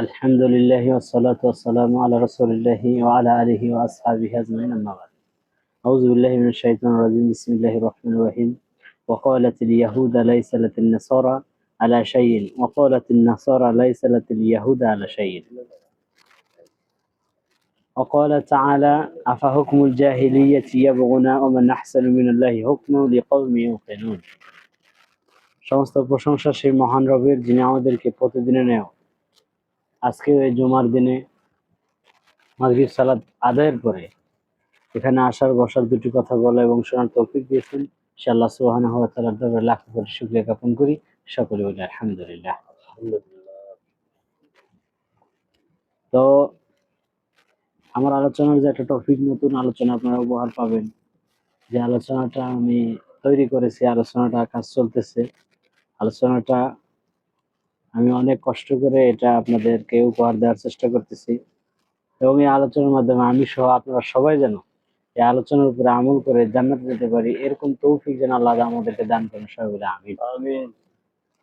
الحمد لله والصلاة والسلام على رسول الله وعلى آله وأصحابه أجمعين أما بعد أعوذ بالله من الشيطان الرجيم بسم الله الرحمن الرحيم وقالت اليهود ليس لت النصارى على شيء وقالت النصارى ليس لت اليهود على شيء وقال تعالى أفحكم الجاهلية يبغون ومن أحسن من الله حكما لقوم يوقنون সমস্ত প্রশংসা সেই মহান রবের যিনি আমাদেরকে প্রতিদিনে নেয় আজকে জুমার দিনে মাগরিব সালাদ আদায়ের পরে এখানে আসার, বসার দুটি কথা বলা এবং শোনার তৌফিক দিয়েছেন। সে আল্লাহ দরবারে লাখ কোটি শুক্রিয়া জ্ঞাপন করি। সকলে বলি আলহামদুলিল্লাহ। তো আমার আলোচনার যে একটা টপিক, নতুন আলোচনা আপনারা উপহার পাবেন। যে আলোচনাটা আমি তৈরি করেছি, আলোচনাটা কাজ চলতেছে। আলোচনাটা আমি অনেক কষ্ট করে এটা আপনাদেরকে উপহার দেওয়ার চেষ্টা করতেছি। এবং এই আলোচনার মাধ্যমে আমি সহ আপনারা সবাই যেন এই আলোচনার উপরে আমল করে জান্নাতে যেতে পারি এরকম তৌফিক যেন আল্লাহ আমাদেরকে দান করেন সবাই বলে আমি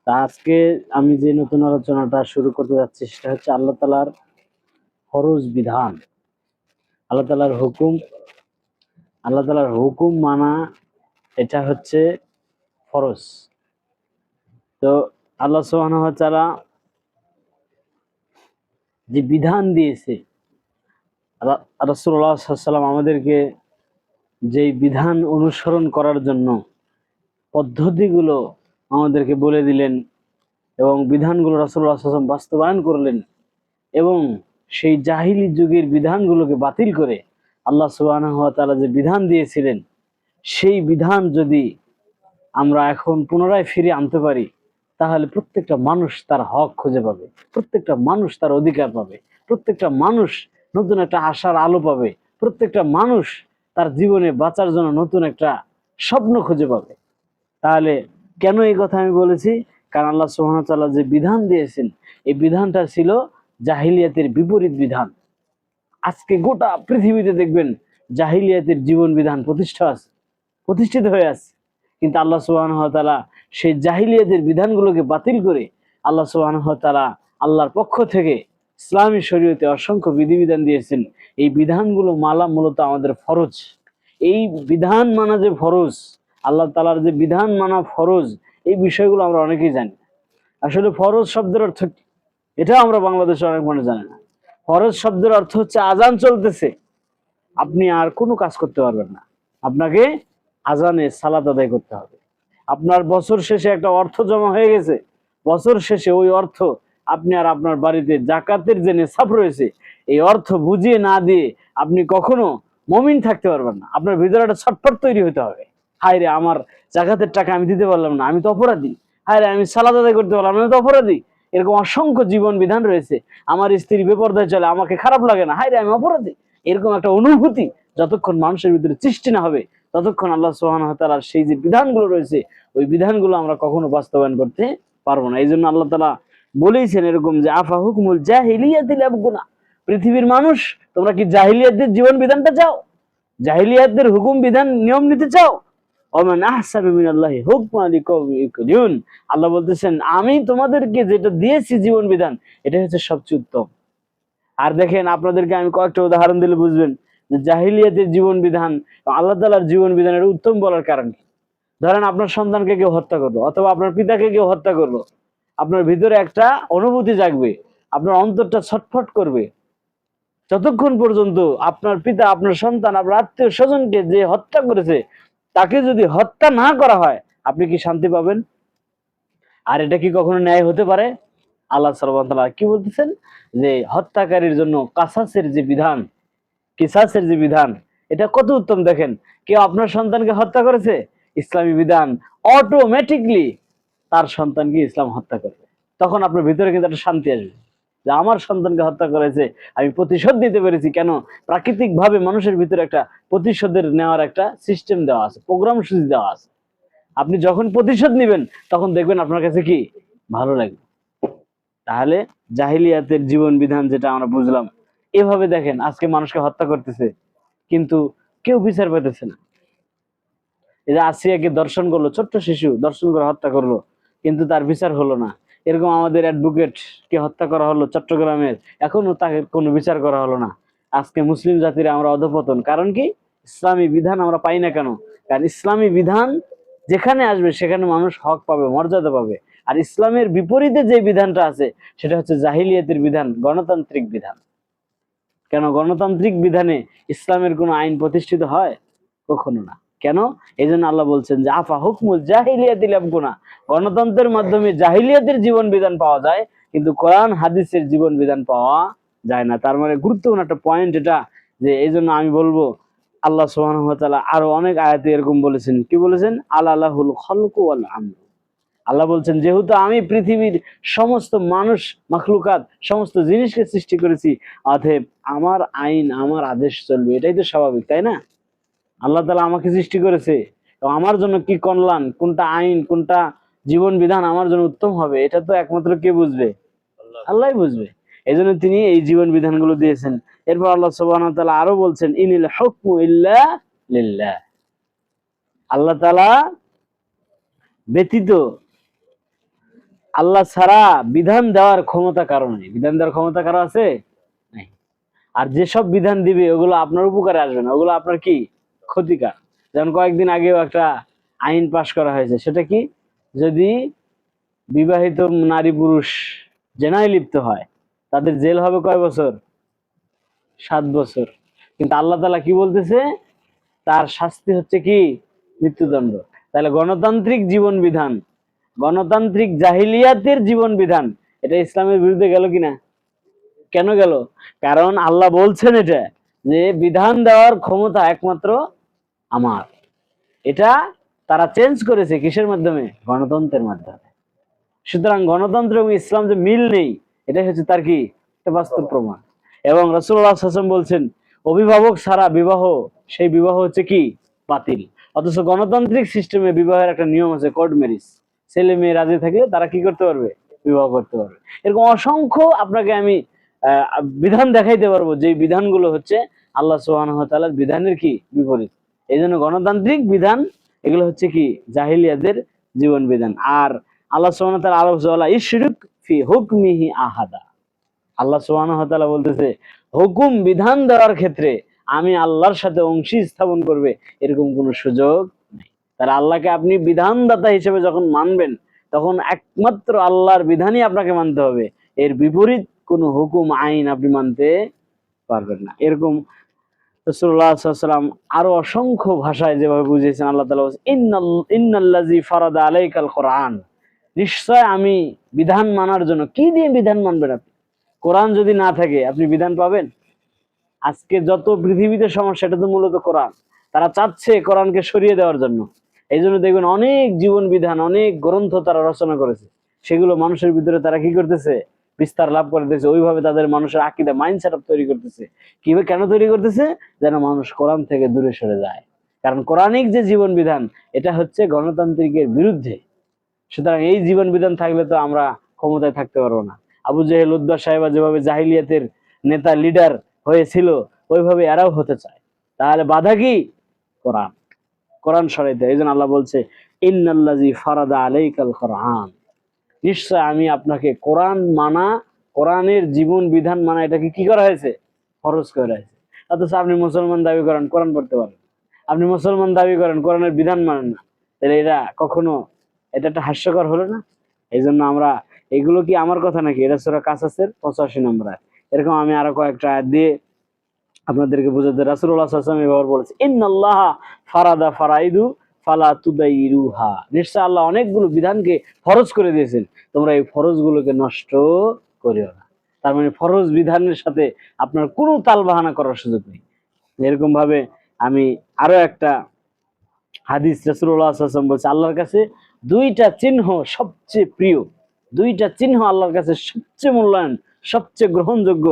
তা আজকে আমি যে নতুন আলোচনাটা শুরু করতে যাচ্ছি সেটা হচ্ছে আল্লাহ তালার ফরজ বিধান। আল্লাহ তালার হুকুম আল্লাহ তালার হুকুম মানা এটা হচ্ছে ফরজ। তো আল্লাহ তাআলা যে বিধান দিয়েছে রাসূলুল্লাহ সাল্লাম আমাদেরকে যেই বিধান অনুসরণ করার জন্য পদ্ধতিগুলো আমাদেরকে বলে দিলেন এবং বিধানগুলো রাসূলুল্লাহ সাল্লাম বাস্তবায়ন করলেন এবং সেই জাহিলি যুগের বিধানগুলোকে বাতিল করে আল্লাহ ওয়া তাআলা যে বিধান দিয়েছিলেন, সেই বিধান যদি আমরা এখন পুনরায় ফিরে আনতে পারি তাহলে প্রত্যেকটা মানুষ তার হক খুঁজে পাবে, প্রত্যেকটা মানুষ তার অধিকার পাবে, প্রত্যেকটা মানুষ নতুন একটা আশার আলো পাবে, প্রত্যেকটা মানুষ তার জীবনে বাঁচার জন্য নতুন একটা স্বপ্ন খুঁজে পাবে। তাহলে কেন এই কথা আমি বলেছি? কারণ আল্লাহ সুহামতাল্লাহ যে বিধান দিয়েছেন, এই বিধানটা ছিল জাহিলিয়াতের বিপরীত বিধান। আজকে গোটা পৃথিবীতে দেখবেন জাহিলিয়াতের জীবন বিধান প্রতিষ্ঠা আছে, প্রতিষ্ঠিত হয়ে আছে। কিন্তু আল্লাহ সুবাহ তালা সেই জাহিলিয়াতের বিধানগুলোকে বাতিল করে আল্লাহ সুবাহ তারা আল্লাহর পক্ষ থেকে ইসলামী শরীয়তে অসংখ্য বিধিবিধান দিয়েছেন। এই বিধানগুলো মালা মূলত আমাদের ফরজ। এই বিধান মানা যে ফরজ, আল্লাহ তালার যে বিধান মানা ফরজ, এই বিষয়গুলো আমরা অনেকেই জানি আসলে ফরজ শব্দের অর্থ কি? এটা আমরা বাংলাদেশে অনেক মানুষ জানি না। ফরজ শব্দের অর্থ হচ্ছে আজান চলতেছে। আপনি আর কোনো কাজ করতে পারবেন না। আপনাকে আজানে সালাদ আদায় করতে হবে। আপনার বছর শেষে একটা অর্থ জমা হয়ে গেছে। বছর শেষে ওই অর্থ আপনি আর আপনার বাড়িতে জাকাতের যে নেশাব রয়েছে এই অর্থ বুঝিয়ে না দিয়ে আপনি কখনো মমিন থাকতে পারবেন না। আপনার ভিতরে একটা ছটফট তৈরি হতে হবে। হায় রে আমার জাকাতের টাকা আমি দিতে পারলাম না আমি তো অপরাধী। হায় রে আমি সালাদ আদায় করতে পারলাম না, আমি তো অপরাধী। এরকম অসংখ্য জীবন বিধান রয়েছে। আমার স্ত্রী বেপর্দায় চলে আমাকে খারাপ লাগে না। হায় রে আমি অপরাধী। এরকম একটা অনুভূতি যতক্ষণ মানুষের ভিতরে সৃষ্টি না হবে ততক্ষণ আল্লাহ সোহান তালার সেই যে বিধানগুলো রয়েছে, ওই বিধানগুলো আমরা কখনো বাস্তবায়ন করতে পারব না। এই জন্য আল্লাহ তালা বলেইছেন এরকম যে, আফা হুকমুল জাহিলিয়াতিল পৃথিবীর মানুষ, তোমরা কি জাহিলিয়াতদের জীবন বিধানটা চাও? জাহিলিয়াতদের হুকুম বিধান, নিয়ম নিতে চাও? আল্লাহ বলতেছেন, আমি তোমাদেরকে যেটা দিয়েছি জীবন বিধান এটা হচ্ছে সবচেয়ে উত্তম। আর দেখেন, আপনাদেরকে আমি কয়েকটা উদাহরণ দিলে বুঝবেন। জাহিলিয়াতের জীবন বিধান, আল্লাহ তালার জীবন বিধানের উত্তম বলার কারণ কি? ধরেন আপনার সন্তানকে কেউ হত্যা করল, অথবা আপনার পিতাকে কেউ হত্যা করল, আপনার ভিতরে একটা অনুভূতি জাগবে, আপনার অন্তরটা ছটফট করবে। যতক্ষণ পর্যন্ত আপনার পিতা, আপনার সন্তান, আপনার আত্মীয় স্বজনকে যে হত্যা করেছে, তাকে যদি হত্যা না করা হয়, আপনি কি শান্তি পাবেন? আর এটা কি কখনো ন্যায় হতে পারে? আল্লাহ সাল্লাহ কি বলতেছেন? যে হত্যাকারীর জন্য কাসাসের যে বিধান কিসাসের যে বিধান, এটা কত উত্তম দেখেন? কেউ আপনার সন্তানকে হত্যা করেছে? ইসলামী বিধান অটোমেটিকলি তার সন্তানকে ইসলাম হত্যা করবে। তখন আপনার ভিতরে কিন্তু একটা শান্তি আসবে যে আমার সন্তানকে হত্যা করেছে, আমি প্রতিশোধ দিতে পেরেছি। কেন? প্রাকৃতিক ভাবে মানুষের ভিতরে একটা প্রতিশোধের নেওয়ার একটা সিস্টেম দেওয়া আছে প্রোগ্রাম সূচি দেওয়া আছে। আপনি যখন প্রতিশোধ নেবেন, তখন দেখবেন আপনার কাছে কি? ভালো লাগবে। তাহলে জাহিলিয়াতের জীবন বিধান যেটা আমরা বুঝলাম এভাবে দেখেন, আজকে মানুষকে হত্যা করতেছে, কিন্তু কেউ বিচার পেতেছে না। এই যে আসিয়াকে দর্শন করল, ছোট্ট শিশু, দর্শন করে হত্যা করল, কিন্তু তার বিচার হলো না। এরকম আমাদের অ্যাডভোকেট কে হত্যা করা হলো চট্টগ্রামের, এখনও তাকে কোনো বিচার করা হলো না। আজকে মুসলিম জাতিরা আমরা অধপতন। কারণ কি? ইসলামী বিধান আমরা পাই না কেন? কারণ ইসলামী বিধান যেখানে আসবে, সেখানে মানুষ হক পাবে, মর্যাদা পাবে। আর ইসলামের বিপরীতে যে বিধানটা আছে, সেটা হচ্ছে জাহিলিয়াতের বিধান, গণতান্ত্রিক বিধান। কেন গণতান্ত্রিক বিধানে ইসলামের কোনো আইন প্রতিষ্ঠিত হয়? কখনো না। কেন? এই জন্য আল্লাহ বলছেন যে, আফা হুকমুল জাহিলিয়াত গুণা গণতন্ত্রের মাধ্যমে জাহিলিয়াতের জীবন বিধান পাওয়া যায়, কিন্তু কোরআন, হাদিসের জীবন বিধান পাওয়া যায় না। তার মানে গুরুত্বপূর্ণ একটা পয়েন্ট এটা যে এই জন্য আমি বলব, আল্লাহ তাআলা আরও অনেক আয়াতে এরকম বলেছেন। কি বলেছেন? আল্লাহ আল্লাহুল খলকু ওয়াল আমরু আল্লাহ বলছেন, যেহেতু আমি পৃথিবীর সমস্ত মানুষ, মাখলুকাত, সমস্ত জিনিসকে সৃষ্টি করেছি, অতএব আমার আইন, আমার আদেশ চলবে। এটাই তো স্বাভাবিক, তাই না? আল্লাহ তালা আমাকে সৃষ্টি করেছে। আমার জন্য কি কল্যাণ, কোনটা আইন, কোনটা জীবন বিধান আমার জন্য উত্তম হবে, এটা তো একমাত্র কে বুঝবে? আল্লাহ বুঝবে। এই জন্য তিনি এই জীবন বিধানগুলো দিয়েছেন। এরপর আল্লাহ সুবহানাহু আরও বলছেন, ইনিল হুকমু ইল্লা আল্লাহ তাআলা ব্যতীত আল্লাহ ছাড়া বিধান দেওয়ার ক্ষমতা কারও নেই। বিধান দেওয়ার ক্ষমতা কারও আছে? আর যেসব বিধান দিবে, ওগুলো আপনার উপকারে আসবে না। ওগুলো আপনার কি? ক্ষতিকার। যেমন কয়েকদিন আগেও একটা আইন পাশ করা হয়েছে। সেটা কি? যদি বিবাহিত নারী পুরুষ জেনায় লিপ্ত হয়, তাদের জেল হবে কয় বছর? সাত বছর। কিন্তু আল্লাহ তালা কি বলতেছে? তার শাস্তি হচ্ছে কি? মৃত্যুদণ্ড। তাহলে গণতান্ত্রিক জীবন বিধান গণতান্ত্রিক জাহিলিয়াতের জীবন বিধান এটা ইসলামের বিরুদ্ধে গেল কিনা? কেন গেল? কারণ আল্লাহ বলছেন এটা, যে বিধান দেওয়ার ক্ষমতা একমাত্র আমার। এটা তারা চেঞ্জ করেছে কিসের মাধ্যমে? গণতন্ত্রের মাধ্যমে। সুতরাং গণতন্ত্র এবং ইসলাম যে মিল নেই, এটাই হচ্ছে তার কি? বাস্তব প্রমাণ। এবং রসুল্লাহ হাসান বলছেন, অভিভাবক ছাড়া বিবাহ, সেই বিবাহ হচ্ছে কি? বাতিল। অথচ গণতান্ত্রিক সিস্টেমে বিবাহের একটা নিয়ম আছে কোর্ট ম্যারিজ ছেলে মেয়ে রাজি থাকলে তারা কি করতে পারবে? বিবাহ করতে পারবে। এরকম অসংখ্য আপনাকে আমি বিধান দেখাইতে পারব যে বিধানগুলো হচ্ছে আল্লাহ ওয়া বিধানের কি? বিপরীত। এই জন্য গণতান্ত্রিক বিধান, এগুলো হচ্ছে কি? জাহিলিয়াদের জীবন বিধান। আর আল্লাহ আরও বলা ইশরিক ফি হুকমিহি আহাদা। আল্লাহ ওয়া বলতেছে, হুকুম বিধান দেওয়ার ক্ষেত্রে আমি আল্লাহর সাথে অংশী স্থাপন করবে। এরকম কোনো সুযোগ তাহলে আল্লাহকে আপনি বিধানদাতা হিসেবে যখন মানবেন তখন একমাত্র আল্লাহর বিধানই আপনাকে মানতে হবে। এর বিপরীত কোনো হুকুম আইন আপনি মানতে পারবেন না। এরকম রসুল্লাহ সাল্লাম আরও অসংখ্য ভাষায় যেভাবে বুঝিয়েছেন আল্লাহ তালা বলছেন, "ইন্নাল- ফারাদা আলাইকাল কোরআন। নিশ্চয় আমি বিধান মানার জন্য কি দিয়ে বিধান মানবেন আপনি? কোরআন যদি না থাকে আপনি বিধান পাবেন? আজকে যত পৃথিবীতে সমস্যা এটা তো মূলত কোরআন। তারা চাচ্ছে কোরআনকে সরিয়ে দেওয়ার জন্য। এই জন্য দেখবেন অনেক জীবন বিধান অনেক গ্রন্থ তারা রচনা করেছে। সেগুলো মানুষের ভিতরে তারা কি করতেছে? বিস্তার লাভ করতেছে। ওইভাবে তাদের মানুষের আকিদা মাইন্ড সেট তৈরি করতেছে। কীভাবে কেন তৈরি করতেছে? যেন মানুষ কোরআন থেকে দূরে সরে যায়। কারণ কোরআনিক যে জীবন বিধান এটা হচ্ছে গণতান্ত্রিকের বিরুদ্ধে। সুতরাং এই জীবন বিধান থাকলে তো আমরা ক্ষমতায় থাকতে পারব না। আবু জেহেল, উদ্বা সাহেবা যেভাবে জাহিলিয়াতের নেতা লিডার হয়েছিল, ওইভাবে এরাও হতে চায়। তাহলে বাধা কি? কোরআন। কোরআন সরাইতে এই জন্য আল্লাহ বলছে ইন্নাল্লাজি ফারাদা আলাইকাল কোরআন। নিশ্চয় আমি আপনাকে কোরআন মানা, কোরআনের জীবন বিধান মানা, এটাকে কি করা হয়েছে? ফরজ করা হয়েছে। অথচ আপনি মুসলমান দাবি করেন, কোরআন পড়তে পারেন আপনি মুসলমান দাবি করেন, কোরআনের বিধান মানেন না। তাহলে এটা কখনো, এটা একটা হাস্যকর হলো না? এই জন্য আমরা, এগুলো কি আমার কথা নাকি? এটা সুরা কাসাসের পঁচাশি নম্বর এরকম আমি আরও কয়েকটা দিয়ে আপনাদেরকে বুঝাতে রাসুল্লাহ আসলাম এবার বলেছে, ইন্নাল্লাহ ফারাদা ফারাইদু ফালা তুদাইরুহা। নিশ্চয় আল্লাহ অনেকগুলো বিধানকে ফরজ করে দিয়েছেন। তোমরা এই ফরজগুলোকে নষ্ট করিও না। তার মানে ফরজ বিধানের সাথে আপনার কোনো তাল বাহানা করার সুযোগ নেই। এরকম ভাবে আমি আরও একটা হাদিস সাল্লাল্লাহু আলাইহি বলছে, আল্লাহর কাছে দুইটা চিহ্ন সবচেয়ে প্রিয়, দুইটা চিহ্ন আল্লাহর কাছে সবচেয়ে মূল্যায়ন সবচেয়ে গ্রহণযোগ্য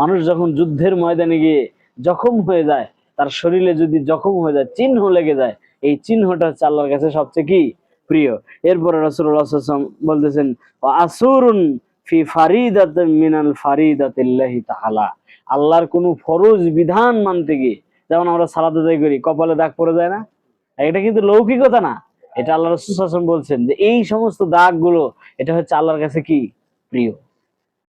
মানুষ যখন যুদ্ধের ময়দানে গিয়ে জখম হয়ে যায়, তার শরীরে যদি জখম হয়ে যায়, চিহ্ন লেগে যায়, এই চিহ্নটা হচ্ছে আল্লাহর কাছে সবচেয়ে কি? প্রিয়। এরপরে ওয়াসাল্লাম বলতেছেন আসুরুন ফি ফারিদাত মিনাল ফারিদাতিল্লাহি তাআলা। আল্লাহর কোনো ফরজ বিধান মানতে গিয়ে, যেমন আমরা সালাত আদায় করি, কপালে দাগ পড়ে যায় না? এটা কিন্তু লৌকিকতা না। এটা আল্লাহ রসুল বলছেন যে এই সমস্ত দাগগুলো এটা হচ্ছে আল্লাহর কাছে কি? প্রিয়।